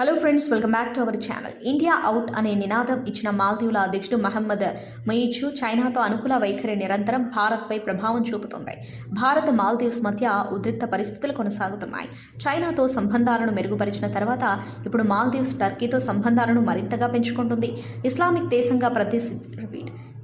Hello friends welcome back to our channel India out అనే నినాదం ఇచ్చిన మాల్దీవుల అధ్యక్షుడు మహమ్మద్ మొయిచు చైనాతో అనుకూల వైఖరి నిరంతరం భారత్పై ప్రభావం చూపుతుంది. భారత్ మాల్దీవ్స్ మధ్య ఉద్రిక్త పరిస్థితులు కొనసాగుతున్నాయి. చైనాతో సంబంధాలను మెరుగుపరిచిన తర్వాత ఇప్పుడు మాల్దీవ్స్ టర్కీతో సంబంధాలను మరింతగా పెంచుకుంటుంది. ఇస్లామిక్ దేశంగా ప్రతి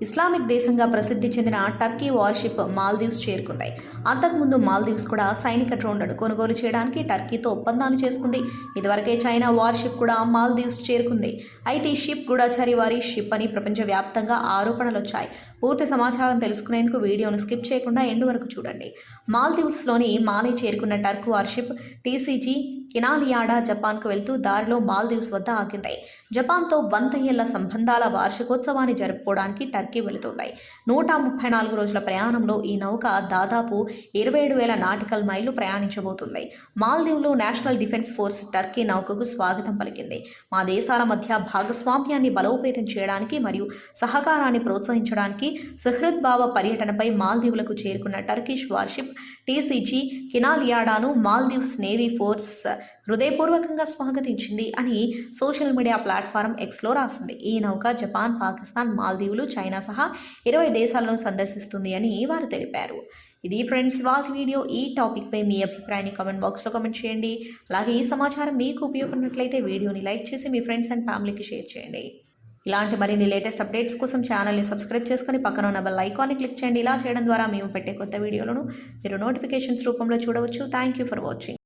ఇస్లామిక్ దేశంగా ప్రసిద్ధి చెందిన టర్కీ వార్షిప్ మాల్దీవ్స్ చేరుకుంది. అంతకుముందు మాల్దీవ్స్ కూడా సైనిక డ్రోన్లను కొనుగోలు చేయడానికి టర్కీతో ఒప్పందాలు చేసుకుంది. ఇదివరకే చైనా వార్షిప్ కూడా మాల్దీవ్స్ చేరుకుంది. అయితే ఈ షిప్ గూఢచారి వారి షిప్ అని ప్రపంచవ్యాప్తంగా ఆరోపణలు వచ్చాయి. పూర్తి సమాచారం తెలుసుకునేందుకు వీడియోను స్కిప్ చేయకుండా ఎండు వరకు చూడండి. మాల్దీవ్స్లోని మాలే చేరుకున్న టర్క్ వార్షిప్ టీసీజీ కినాలియాడా జపాన్కు వెళ్తూ దారిలో మాల్దీవ్స్ వద్ద ఆగింది. జపాన్తో వంద ఏళ్ళ సంబంధాల వార్షికోత్సవాన్ని జరుపుకోవడానికి టర్క్ వెళుతుంది. నూట ముప్పై నాలుగు రోజుల ప్రయాణంలో ఈ నౌక దాదాపు ఇరవై ఏడు వేల నాటికల్ మైళ్ళు ప్రయాణించబోతుంది. మాల్దీవ్లో నేషనల్ డిఫెన్స్ ఫోర్స్ టర్కీ నౌకకు స్వాగతం పలికింది. మా దేశాల మధ్య భాగస్వామ్యాన్ని బలోపేతం చేయడానికి మరియు సహకారాన్ని ప్రోత్సహించడానికి సహృద్భావ పర్యటనపై మాల్దీవులకు చేరుకున్న టర్కిష్ వార్షిప్ టీసీజీ కినాలియాడాను మాల్దీవ్స్ నేవీ ఫోర్స్ హృదయపూర్వకంగా స్వాగతించింది అని సోషల్ మీడియా ప్లాట్ఫారం ఎక్స్లో రాసింది. ఈ నౌక జపాన్ పాకిస్తాన్ మాల్దీవులు చైనా సహా ఇరవై దేశాలను సందర్శిస్తుంది అని వారు తెలిపారు. ఇది ఫ్రెండ్స్ వాళ్ళ వీడియో. ఈ టాపిక్పై మీ అభిప్రాయాన్ని కామెంట్ బాక్స్లో కామెంట్ చేయండి. అలాగే ఈ సమాచారం మీకు ఉపయోగపడినట్లయితే వీడియోని లైక్ చేసి మీ ఫ్రెండ్స్ అండ్ ఫ్యామిలీకి షేర్ చేయండి. ఇలాంటి మరిన్ని లేటెస్ట్ అప్డేట్స్ కోసం ఛానల్ని సబ్స్క్రైబ్ చేసుకొని పక్కన ఉన్న బెల్ ఐకాన్ని క్లిక్ చేయండి. ఇలా చేయడం ద్వారా మేము పెట్టే కొత్త వీడియోలను మీరు నోటిఫికేషన్స్ రూపంలో చూడవచ్చు. Thank you for watching.